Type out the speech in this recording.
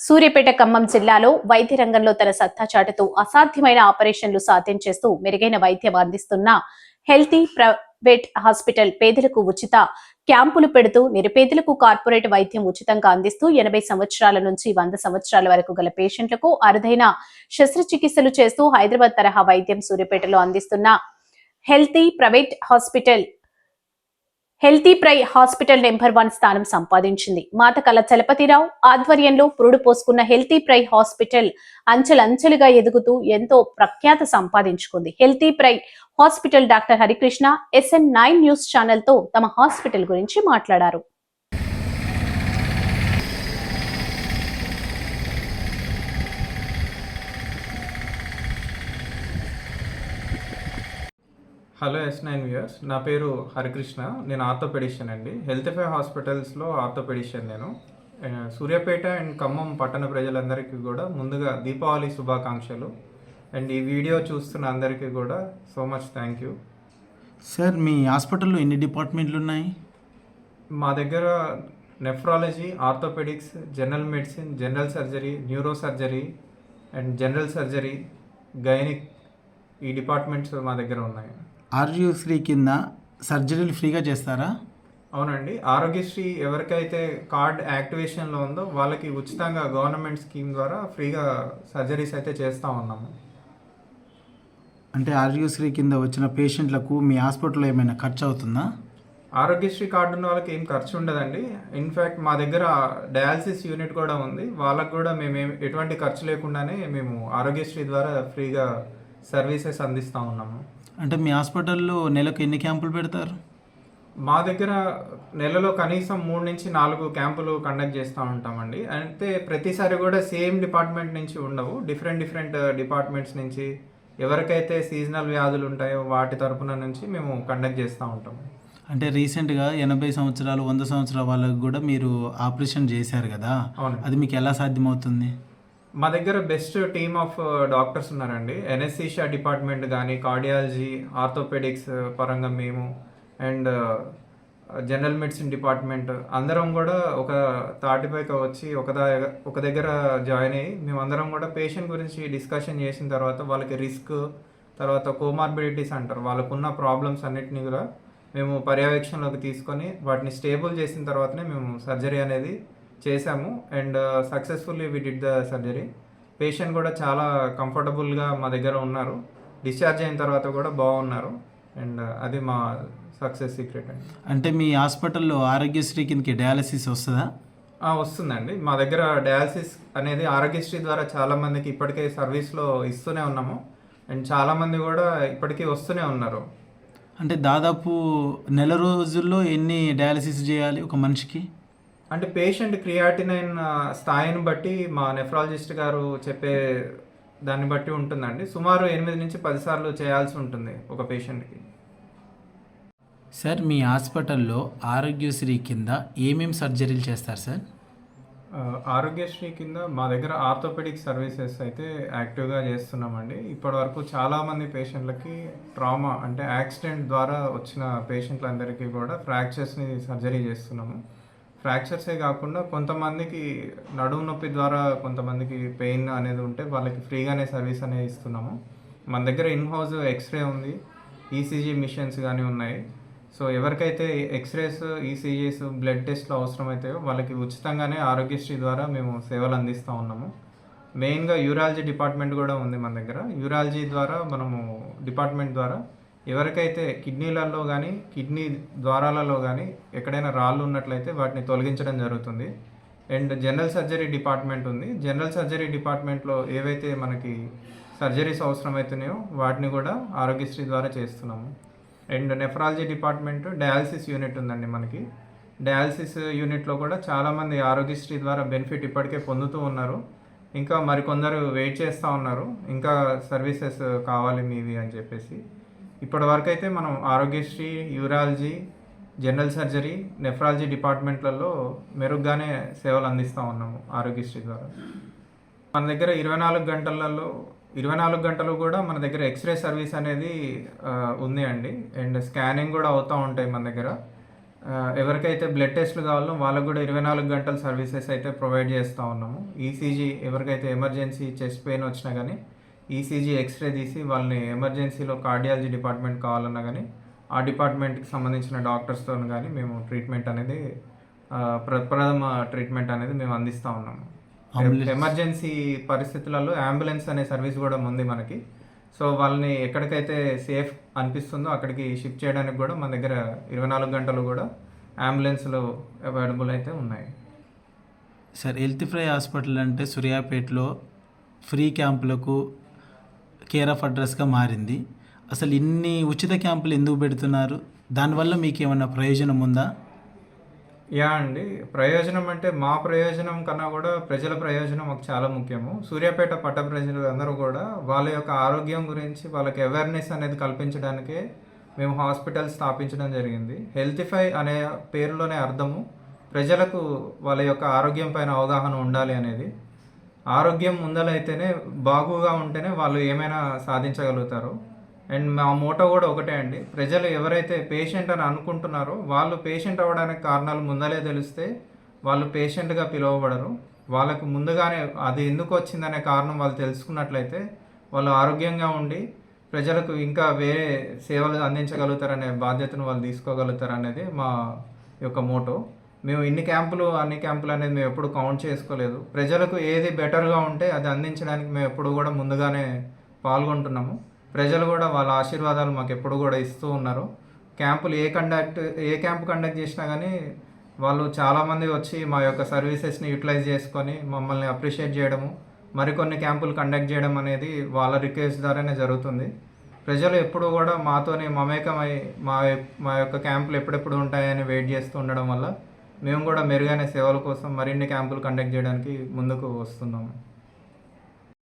సూర్యాపేట ఖమ్మం జిల్లాలో వైద్య రంగంలో తన సత్తా చాటుతూ అసాధ్యమైన ఆపరేషన్లు సాధ్యం చేస్తూ మెరుగైన వైద్యం అందిస్తున్న హెల్తీ ప్రైవేట్ హాస్పిటల్ పేదలకు ఉచిత క్యాంపులు పెడుతూ నిరుపేదలకు కార్పొరేట్ వైద్యం ఉచితంగా అందిస్తూ ఎనభై సంవత్సరాల నుంచి వంద సంవత్సరాల వరకు గల పేషెంట్లకు అరుదైన శస్త్రచికిత్సలు చేస్తూ హైదరాబాద్ తరహా వైద్యం సూర్యాపేటలో అందిస్తున్న healthy private hospital healthy private hospital number one స్థానం సంపాదించింది. మాతకల చలపతిరావు ఆధ్వర్యంలో పురుడు పోసుకున్న హెల్తీ ప్రై హాస్పిటల్ అంచెలంచెలుగా ఎదుగుతూ ఎంతో ప్రఖ్యాత సంపాదించుకుంది. Healthy private hospital doctor Harikrishna SN nine news ఛానల్తో తమ హాస్పిటల్ గురించి మాట్లాడారు. హలో ఎస్ నైన్ వ్యూయర్స్ నా పేరు హరికృష్ణ నేను ఆర్థోపెడిషియన్ అండి. హెల్త్ ఫే హాస్పిటల్స్లో ఆర్థోపెడిషియన్ నేను. సూర్యాపేట అండ్ ఖమ్మం పట్టణ ప్రజలందరికీ కూడా ముందుగా దీపావళి శుభాకాంక్షలు. అండ్ ఈ వీడియో చూస్తున్న అందరికీ కూడా so much thank you. Sir మీ హాస్పిటల్లో ఎన్ని డిపార్ట్మెంట్లు ఉన్నాయి? మా దగ్గర nephrology orthopaedics general medicine general surgery neuro surgery and general surgery gynaec ఈ డిపార్ట్మెంట్స్ మా దగ్గర ఉన్నాయి. ఆర్యూశ్రీ కింద సర్జరీలు ఫ్రీగా చేస్తారా? అవునండి. ఆరోగ్యశ్రీ ఎవరికైతే కార్డ్ యాక్టివేషన్లో ఉందో వాళ్ళకి ఉచితంగా గవర్నమెంట్ స్కీమ్ ద్వారా ఫ్రీగా సర్జరీస్ అయితే చేస్తూ ఉన్నాము. అంటే ఆర్యూశ్రీ కింద వచ్చిన పేషెంట్లకు మీ హాస్పిటల్లో ఏమైనా ఖర్చు అవుతుందా? ఆరోగ్యశ్రీ కార్డు ఉన్న వాళ్ళకి ఏం ఖర్చు ఉండదండి. ఇన్ఫ్యాక్ట్ మా దగ్గర డయాలసిస్ యూనిట్ కూడా ఉంది. వాళ్ళకు కూడా మేము ఎటువంటి ఖర్చు లేకుండానే మేము ఆరోగ్యశ్రీ ద్వారా ఫ్రీగా సర్వీసెస్ అందిస్తూ ఉన్నాము. అంటే మీ హాస్పిటల్లో నెలకు ఎన్ని క్యాంపులు పెడతారు? మా దగ్గర నెలలో కనీసం మూడు నుంచి నాలుగు క్యాంపులు కండక్ట్ చేస్తూ ఉంటామండి. అయితే ప్రతిసారి కూడా సేమ్ డిపార్ట్మెంట్ నుంచి ఉండవు. డిఫరెంట్ డిఫరెంట్ డిపార్ట్మెంట్స్ నుంచి ఎవరికైతే సీజనల్ వ్యాధులు ఉంటాయో వాటి తరపున నుంచి మేము కండక్ట్ చేస్తూ ఉంటాము అంటే రీసెంట్గా ఎనభై సంవత్సరాలు వంద సంవత్సరాల వాళ్ళకు కూడా మీరు ఆపరేషన్ చేశారు కదా? అవును అది మీకు ఎలా సాధ్యమవుతుంది? మా దగ్గర బెస్ట్ టీమ్ ఆఫ్ డాక్టర్స్ ఉన్నారండి. ఎన్ఎస్సీషా డిపార్ట్మెంట్ కానీ కార్డియాలజీ ఆర్థోపెడిక్స్ పరంగా మేము అండ్ జనరల్ మెడిసిన్ డిపార్ట్మెంట్ అందరం కూడా ఒక తాటిపైకి వచ్చి ఒక ఒక దగ్గర జాయిన్ అయ్యి మేమందరం కూడా పేషెంట్ గురించి డిస్కషన్ చేసిన తర్వాత వాళ్ళకి రిస్క్ తర్వాత కోమార్బిడిటీస్ అంటారు. వాళ్ళకున్న ప్రాబ్లమ్స్ అన్నిటిని కూడా మేము పర్యవేక్షణలోకి తీసుకొని వాటిని స్టేబుల్ చేసిన తర్వాతనే మేము సర్జరీ అనేది చేశాము. And successfully we did the surgery patient కూడా చాలా కంఫర్టబుల్గా మా దగ్గర ఉన్నారు. డిశ్చార్జ్ అయిన తర్వాత కూడా బాగున్నారు. అండ్ అది మా సక్సెస్ సీక్రెట్ అండి. అంటే మీ హాస్పిటల్లో ఆరోగ్యశ్రీ కిందకి డయాలసిస్ వస్తుందా? వస్తుందండి. మా దగ్గర డయాలసిస్ అనేది ఆరోగ్యశ్రీ ద్వారా చాలా మందికి ఇప్పటికే సర్వీస్లో ఇస్తూనే ఉన్నాము. అండ్ చాలా మంది కూడా ఇప్పటికీ వస్తూనే ఉన్నారు. అంటే దాదాపు నెల రోజుల్లో ఎన్ని డయాలసిస్ చేయాలి ఒక మనిషికి? అంటే పేషెంట్ క్రియాటినైన్ స్థాయిని బట్టి మా నెఫ్రాలజిస్ట్ గారు చెప్పే దాన్ని బట్టి ఉంటుందండి. సుమారు ఎనిమిది నుంచి పది సార్లు చేయాల్సి ఉంటుంది ఒక పేషెంట్కి సార్ మీ హాస్పిటల్లో ఆరోగ్యశ్రీ కింద ఏమేమి సర్జరీలు చేస్తారు సార్? ఆరోగ్యశ్రీ కింద మా దగ్గర ఆర్థోపెడిక్ సర్వీసెస్ అయితే యాక్టివ్గా చేస్తున్నామండి. ఇప్పటివరకు చాలామంది పేషెంట్లకి ట్రామా అంటే యాక్సిడెంట్ ద్వారా వచ్చిన పేషెంట్లందరికీ కూడా ఫ్రాక్చర్స్ని సర్జరీ చేస్తున్నాము. ఫ్రాక్చర్సే కాకుండా కొంతమందికి నడుము నొప్పి ద్వారా కొంతమందికి పెయిన్ అనేది ఉంటే వాళ్ళకి ఫ్రీగానే సర్వీస్ అనేది ఇస్తున్నాము. మన దగ్గర ఇన్ హౌస్ ఎక్స్రే ఉంది ఈసీజీ మిషన్స్ కానీ ఉన్నాయి. సో ఎవరికైతే ఎక్స్రేస్ ఈసీజీస్ బ్లడ్ టెస్ట్లు అవసరమైతాయో వాళ్ళకి ఉచితంగానే ఆరోగ్యశ్రీ ద్వారా మేము సేవలు అందిస్తూ ఉన్నాము. మెయిన్గా యూరాలజీ డిపార్ట్మెంట్ కూడా ఉంది మన దగ్గర. యూరాలజీ ద్వారా మనము డిపార్ట్మెంట్ ద్వారా ఎవరికైతే కిడ్నీలలో కానీ కిడ్నీ ద్వారాలలో కానీ ఎక్కడైనా రాళ్ళు ఉన్నట్లయితే వాటిని తొలగించడం జరుగుతుంది. అండ్ జనరల్ సర్జరీ డిపార్ట్మెంట్ ఉంది. జనరల్ సర్జరీ డిపార్ట్మెంట్లో ఏవైతే మనకి సర్జరీస్ అవసరమవుతున్నాయో వాటిని కూడా ఆరోగ్యశ్రీ ద్వారా చేస్తున్నాము. And nephrology department dialysis unit ఉందండి మనకి. డయాలసిస్ యూనిట్లో కూడా చాలామంది ఆరోగ్యశ్రీ ద్వారా బెనిఫిట్ ఇప్పటికే పొందుతూ ఉన్నారు. ఇంకా మరికొందరు వెయిట్ చేస్తూ ఉన్నారు. ఇంకా సర్వీసెస్ కావాలి మీవి అని చెప్పేసి. ఇప్పటి అయితే మనం Aarogyasri urology general surgery nephrology డిపార్ట్మెంట్లలో మెరుగ్గానే సేవలు అందిస్తూ ఉన్నాము ఆరోగ్యశ్రీ ద్వారా. మన దగ్గర ఇరవై నాలుగు గంటలలో ఇరవై నాలుగు గంటలు కూడా మన దగ్గర ఎక్స్రే సర్వీస్ అనేది ఉంది అండి. అండ్ స్కానింగ్ కూడా అవుతూ ఉంటాయి మన దగ్గర. ఎవరికైతే బ్లడ్ టెస్ట్లు కావాలో వాళ్ళకు కూడా ఇరవై నాలుగు గంటల సర్వీసెస్ అయితే ప్రొవైడ్ చేస్తూ ఉన్నాము. ఈసీజీ ఎవరికైతే ఎమర్జెన్సీ చెస్ట్ పెయిన్ వచ్చినా కానీ ఈసీజీ ఎక్స్రే తీసి వాళ్ళని ఎమర్జెన్సీలో కార్డియాలజీ డిపార్ట్మెంట్ కావాలన్నా కానీ ఆ డిపార్ట్మెంట్కి సంబంధించిన డాక్టర్స్తో కానీ మేము ట్రీట్మెంట్ అనేది ఆ, ప్ర- ప్రథమ ట్రీట్మెంట్ అనేది మేము అందిస్తూ ఉన్నాము. ఎమర్జెన్సీ పరిస్థితులలో అంబులెన్స్ అనే సర్వీస్ కూడా ఉంది మనకి. సో వాళ్ళని ఎక్కడికైతే సేఫ్ అనిపిస్తుందో అక్కడికి షిఫ్ట్ చేయడానికి కూడా మన దగ్గర ఇరవై నాలుగు గంటలు కూడా అంబులెన్స్లు అవైలబుల్ అయితే ఉన్నాయి. సార్ హెల్త్ ఫ్రై హాస్పిటల్ అంటే సూర్యాపేటలో ఫ్రీ క్యాంపులకు కేర్ ఆఫ్ అడ్రస్గా మారింది. అసలు ఇన్ని ఉచిత క్యాంపులు ఎందుకు పెడుతున్నారు? దానివల్ల మీకు ఏమైనా ప్రయోజనం ఉందా? యా అండి. ప్రయోజనం అంటే మా ప్రయోజనం కన్నా కూడా ప్రజల ప్రయోజనం మాకు చాలా ముఖ్యము. సూర్యాపేట పట్ట ప్రజలు అందరూ కూడా వాళ్ళ యొక్క ఆరోగ్యం గురించి వాళ్ళకి అవేర్నెస్ అనేది కల్పించడానికే మేము హాస్పిటల్ స్థాపించడం జరిగింది. హెల్తిఫై అనే పేరులోనే అర్థము ప్రజలకు వాళ్ళ యొక్క ఆరోగ్యం పైన అవగాహన ఉండాలి అనేది. ఆరోగ్యం ముందలైతేనే బాగుగా ఉంటేనే వాళ్ళు ఏమైనా సాధించగలుగుతారు. అండ్ మా మోటో కూడా ఒకటే అండి. ప్రజలు ఎవరైతే పేషెంట్ అని అనుకుంటున్నారో వాళ్ళు పేషెంట్ అవ్వడానికి కారణాలు ముందలే తెలిస్తే వాళ్ళు పేషెంట్గా పిలువబడరు. వాళ్ళకు ముందుగానే అది ఎందుకు వచ్చిందనే కారణం వాళ్ళు తెలుసుకున్నట్లయితే వాళ్ళు ఆరోగ్యంగా ఉండి ప్రజలకు ఇంకా వేరే సేవలు అందించగలుగుతారనే బాధ్యతను వాళ్ళు తీసుకోగలుగుతారు అనేది మా యొక్క మోటో. మేము ఇన్ని క్యాంపులు అన్ని క్యాంపులు అనేది మేము ఎప్పుడు కౌంట్ చేసుకోలేదు. ప్రజలకు ఏది బెటర్గా ఉంటే అది అందించడానికి మేము ఎప్పుడు కూడా ముందుగానే పాల్గొంటున్నాము. ప్రజలు కూడా వాళ్ళ ఆశీర్వాదాలు మాకు ఎప్పుడు కూడా ఇస్తూ ఉన్నారు. క్యాంపులు ఏ కండక్ట్ ఏ క్యాంప్ కండక్ట్ చేసినా కానీ వాళ్ళు చాలామంది వచ్చి మా యొక్క సర్వీసెస్ని యూటిలైజ్ చేసుకొని మమ్మల్ని అప్రిషియేట్ చేయడము మరికొన్ని క్యాంపులు కండక్ట్ చేయడం అనేది వాళ్ళ రిక్వెస్ట్ ద్వారానే జరుగుతుంది. ప్రజలు ఎప్పుడు కూడా మాతోనే మమేకమై మా మా యొక్క క్యాంపులు ఎప్పుడెప్పుడు ఉంటాయని వెయిట్ చేస్తూ ఉండడం వల్ల మేము కూడా మెరుగైన సేవల కోసం మరిన్ని క్యాంపులు కండక్ట్ చేయడానికి ముందుకు వస్తున్నాము.